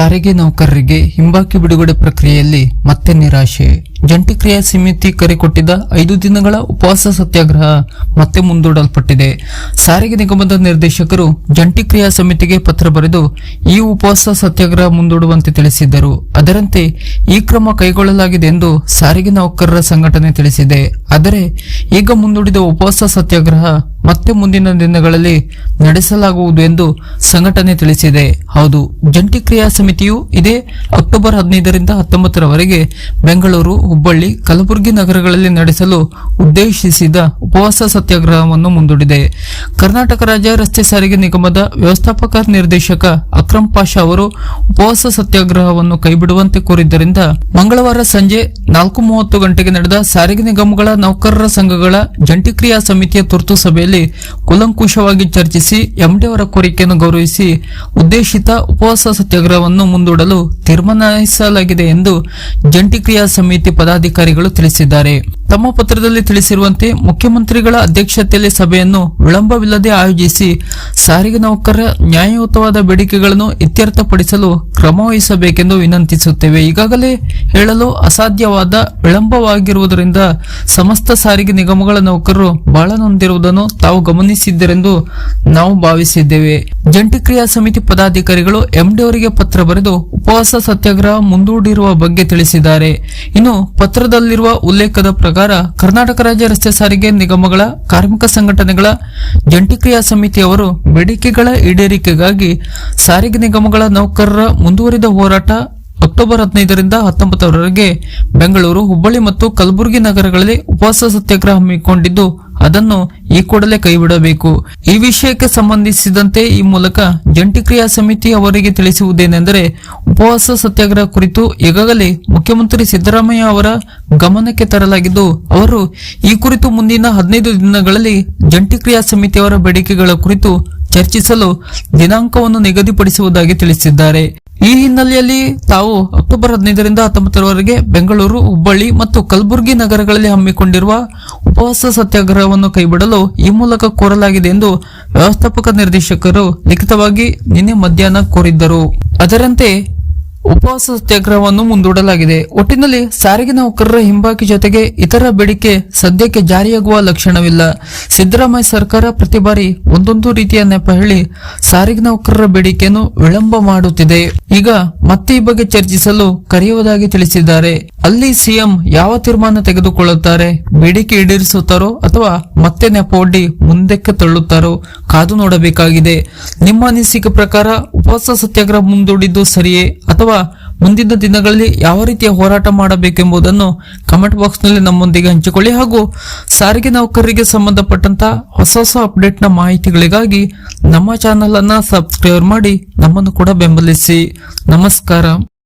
ಸಾರಿಗೆ ನೌಕರರಿಗೆ ಹಿಂಬಾಕಿ ಬಿಡುಗಡೆ ಪ್ರಕ್ರಿಯೆಯಲ್ಲಿ ಮತ್ತೆ ನಿರಾಶೆ. ಜಂಟಿ ಕ್ರಿಯಾ ಸಮಿತಿ ಕರೆ ಕೊಟ್ಟಿದ್ದ ಐದು ದಿನಗಳ ಉಪವಾಸ ಸತ್ಯಾಗ್ರಹ ಮತ್ತೆ ಮುಂದೂಡಲ್ಪಟ್ಟಿದೆ. ಸಾರಿಗೆ ನಿಗಮದ ನಿರ್ದೇಶಕರು ಜಂಟಿ ಕ್ರಿಯಾ ಸಮಿತಿಗೆ ಪತ್ರ ಬರೆದು ಈ ಉಪವಾಸ ಸತ್ಯಾಗ್ರಹ ಮುಂದೂಡುವಂತೆ ತಿಳಿಸಿದ್ದರು. ಅದರಂತೆ ಈ ಕ್ರಮ ಕೈಗೊಳ್ಳಲಾಗಿದೆ ಎಂದು ಸಾರಿಗೆ ನೌಕರರ ಸಂಘಟನೆ ತಿಳಿಸಿದೆ. ಆದರೆ ಈಗ ಮುಂದೂಡಿದ ಉಪವಾಸ ಸತ್ಯಾಗ್ರಹ ಮತ್ತೆ ಮುಂದಿನ ದಿನಗಳಲ್ಲಿ ನಡೆಸಲಾಗುವುದು ಎಂದು ಸಂಘಟನೆ ತಿಳಿಸಿದೆ. ಹೌದು, ಜಂಟಿ ಕ್ರಿಯಾ ಸಮಿತಿಯು ಇದೇ ಅಕ್ಟೋಬರ್ ಹದಿನೈದರಿಂದ ಹತ್ತೊಂಬತ್ತರವರೆಗೆ ಬೆಂಗಳೂರು, ಹುಬ್ಬಳ್ಳಿ, ಕಲಬುರಗಿ ನಗರಗಳಲ್ಲಿ ನಡೆಸಲು ಉದ್ದೇಶಿಸಿದ ಉಪವಾಸ ಸತ್ಯಾಗ್ರಹವನ್ನು ಮುಂದೂಡಿದೆ. ಕರ್ನಾಟಕ ರಾಜ್ಯ ರಸ್ತೆ ಸಾರಿಗೆ ನಿಗಮದ ವ್ಯವಸ್ಥಾಪಕ ನಿರ್ದೇಶಕ ಅಕ್ರಮ್ ಪಾಷಾ ಅವರು ಉಪವಾಸ ಸತ್ಯಾಗ್ರಹವನ್ನು ಕೈಬಿಡುವಂತೆ ಕೋರಿದ್ದರಿಂದ ಮಂಗಳವಾರ ಸಂಜೆ ನಾಲ್ಕು ಮೂವತ್ತು ಗಂಟೆಗೆ ನಡೆದ ಸಾರಿಗೆ ನಿಗಮಗಳ ನೌಕರರ ಸಂಘಗಳ ಜಂಟಿ ಕ್ರಿಯಾ ಸಮಿತಿಯ ತುರ್ತು ಸಭೆಯಲ್ಲಿ ಕುಲಂಕುಷವಾಗಿ ಚರ್ಚಿಸಿ ಎಂಡಿ ಅವರ ಕೋರಿಕೆಯನ್ನು ಗೌರವಿಸಿ ಉದ್ದೇಶಿತ ಉಪವಾಸ ಸತ್ಯಾಗ್ರಹವನ್ನು ಮುಂದೂಡಲು ತೀರ್ಮಾನಿಸಲಾಗಿದೆ ಎಂದು ಜಂಟಿ ಕ್ರಿಯಾ ಸಮಿತಿ ಪದಾಧಿಕಾರಿಗಳು ತಿಳಿಸಿದ್ದಾರೆ. ತಮ್ಮ ಪತ್ರದಲ್ಲಿ ತಿಳಿಸಿರುವಂತೆ ಮುಖ್ಯಮಂತ್ರಿಗಳ ಅಧ್ಯಕ್ಷತೆಯಲ್ಲಿ ಸಭೆಯನ್ನು ವಿಳಂಬವಿಲ್ಲದೆ ಆಯೋಜಿಸಿ ಸಾರಿಗೆ ನೌಕರರ ನ್ಯಾಯಯುತವಾದ ಬೇಡಿಕೆಗಳನ್ನು ಇತ್ಯರ್ಥಪಡಿಸಲು ಕ್ರಮ ವಹಿಸಬೇಕೆಂದು ವಿನಂತಿಸುತ್ತೇವೆ. ಈಗಾಗಲೇ ಹೇಳಲು ಅಸಾಧ್ಯವಾದ ವಿಳಂಬವಾಗಿರುವುದರಿಂದ ಸಮಸ್ತ ಸಾರಿಗೆ ನಿಗಮಗಳ ನೌಕರರು ಬಹಳ ನೊಂದಿರುವುದನ್ನು ತಾವು ಗಮನಿಸಿದ್ದರೆಂದು ನಾವು ಭಾವಿಸಿದ್ದೇವೆ. ಜಂಟಿ ಕ್ರಿಯಾ ಸಮಿತಿ ಪದಾಧಿಕಾರಿಗಳು ಎಂಡಿ ಅವರಿಗೆ ಪತ್ರ ಬರೆದು ಉಪವಾಸ ಸತ್ಯಾಗ್ರಹ ಮುಂದೂಡಿರುವ ಬಗ್ಗೆ ತಿಳಿಸಿದ್ದಾರೆ. ಇನ್ನು ಪತ್ರದಲ್ಲಿರುವ ಉಲ್ಲೇಖದ ಪ್ರಕಾರ ಕರ್ನಾಟಕ ರಾಜ್ಯ ರಸ್ತೆ ಸಾರಿಗೆ ನಿಗಮಗಳ ಕಾರ್ಮಿಕ ಸಂಘಟನೆಗಳ ಜಂಟಿ ಕ್ರಿಯಾ ಸಮಿತಿಯವರು ಬೇಡಿಕೆಗಳ ಈಡೇರಿಕೆಗಾಗಿ ಸಾರಿಗೆ ನಿಗಮಗಳ ನೌಕರರ ಮುಂದುವರಿದ ಹೋರಾಟ ಅಕ್ಟೋಬರ್ ಹದಿನೈದರಿಂದ ಹತ್ತೊಂಬತ್ತರವರೆಗೆ ಬೆಂಗಳೂರು, ಹುಬ್ಬಳ್ಳಿ ಮತ್ತು ಕಲಬುರಗಿ ನಗರಗಳಲ್ಲಿ ಉಪವಾಸ ಸತ್ಯಾಗ್ರಹ ಹಮ್ಮಿಕೊಂಡಿದ್ದು, ಅದನ್ನು ಈ ಕೂಡಲೇ ಕೈಬಿಡಬೇಕು. ಈ ವಿಷಯಕ್ಕೆ ಸಂಬಂಧಿಸಿದಂತೆ ಈ ಮೂಲಕ ಜಂಟಿ ಕ್ರಿಯಾ ಸಮಿತಿ ಅವರಿಗೆ ತಿಳಿಸುವುದೇನೆಂದರೆ, ಉಪವಾಸ ಸತ್ಯಾಗ್ರಹ ಕುರಿತು ಈಗಾಗಲೇ ಮುಖ್ಯಮಂತ್ರಿ ಸಿದ್ದರಾಮಯ್ಯ ಅವರ ಗಮನಕ್ಕೆ ತರಲಾಗಿದ್ದು, ಅವರು ಈ ಕುರಿತು ಮುಂದಿನ ಹದಿನೈದು ದಿನಗಳಲ್ಲಿ ಜಂಟಿ ಕ್ರಿಯಾ ಸಮಿತಿಯವರ ಬೇಡಿಕೆಗಳ ಕುರಿತು ಚರ್ಚಿಸಲು ದಿನಾಂಕವನ್ನು ನಿಗದಿಪಡಿಸುವುದಾಗಿ ತಿಳಿಸಿದ್ದಾರೆ. ಈ ಹಿನ್ನೆಲೆಯಲ್ಲಿ ತಾವು ಅಕ್ಟೋಬರ್ ಹದಿನೈದರಿಂದ ಹತ್ತೊಂಬತ್ತರವರೆಗೆ ಬೆಂಗಳೂರು, ಹುಬ್ಬಳ್ಳಿ ಮತ್ತು ಕಲಬುರಗಿ ನಗರಗಳಲ್ಲಿ ಹಮ್ಮಿಕೊಂಡಿರುವ ಉಪವಾಸ ಸತ್ಯಾಗ್ರಹವನ್ನು ಕೈಬಿಡಲು ಈ ಮೂಲಕ ಕೋರಲಾಗಿದೆ ಎಂದು ವ್ಯವಸ್ಥಾಪಕ ನಿರ್ದೇಶಕರು ಲಿಖಿತವಾಗಿ ನಿನ್ನೆ ಮಧ್ಯಾಹ್ನ ಕೋರಿದ್ದರು. ಅದರಂತೆ ಉಪವಾಸ ಸತ್ಯಾಗ್ರಹವನ್ನು ಮುಂದೂಡಲಾಗಿದೆ. ಒಟ್ಟಿನಲ್ಲಿ ಸಾರಿಗೆ ನೌಕರರ ಹಿಂಬಾಕಿ ಜೊತೆಗೆ ಇತರ ಬೇಡಿಕೆ ಸದ್ಯಕ್ಕೆ ಜಾರಿಯಾಗುವ ಲಕ್ಷಣವಿಲ್ಲ. ಸಿದ್ದರಾಮಯ್ಯ ಸರ್ಕಾರ ಪ್ರತಿ ಬಾರಿ ಒಂದೊಂದು ರೀತಿಯ ನೆಪ ಹೇಳಿ ಸಾರಿಗೆ ನೌಕರರ ಬೇಡಿಕೆಯನ್ನು ವಿಳಂಬ ಮಾಡುತ್ತಿದೆ. ಈಗ ಮತ್ತೆ ಈ ಬಗ್ಗೆ ಚರ್ಚಿಸಲು ಕರೆಯುವುದಾಗಿ ತಿಳಿಸಿದ್ದಾರೆ. ಅಲ್ಲಿ ಸಿಎಂ ಯಾವ ತೀರ್ಮಾನ ತೆಗೆದುಕೊಳ್ಳುತ್ತಾರೆ? ಬೇಡಿಕೆ ಈಡೇರಿಸುತ್ತಾರೋ ಅಥವಾ ಮತ್ತೆ ನೆಪ ಒಡ್ಡಿ ಮುಂದಕ್ಕೆ ತಳ್ಳುತ್ತಾರೋ? ಕಾದು ನೋಡಬೇಕಾಗಿದೆ. ನಿಮ್ಮ ಅನಿಸಿಕೆ ಪ್ರಕಾರ ಉಪವಾಸ ಸತ್ಯಾಗ್ರಹ ಮುಂದೂಡಿದ್ದು ಸರಿಯೇ ಅಥವಾ ಮುಂದಿನ ದಿನಗಳಲ್ಲಿ ಯಾವ ರೀತಿಯ ಹೋರಾಟ ಮಾಡಬೇಕೆಂಬುದನ್ನು ಕಮೆಂಟ್ ಬಾಕ್ಸ್ನಲ್ಲಿ ನಮ್ಮೊಂದಿಗೆ ಹಂಚಿಕೊಳ್ಳಿ. ಹಾಗೂ ಸಾರಿಗೆ ನೌಕರರಿಗೆ ಸಂಬಂಧಪಟ್ಟಂತ ಹೊಸ ಹೊಸ ಅಪ್ಡೇಟ್ನ ಮಾಹಿತಿಗಳಿಗಾಗಿ ನಮ್ಮ ಚಾನಲನ್ನು ಸಬ್ಸ್ಕ್ರೈಬ್ ಮಾಡಿ ನಮ್ಮನ್ನು ಕೂಡ ಬೆಂಬಲಿಸಿ. ನಮಸ್ಕಾರ.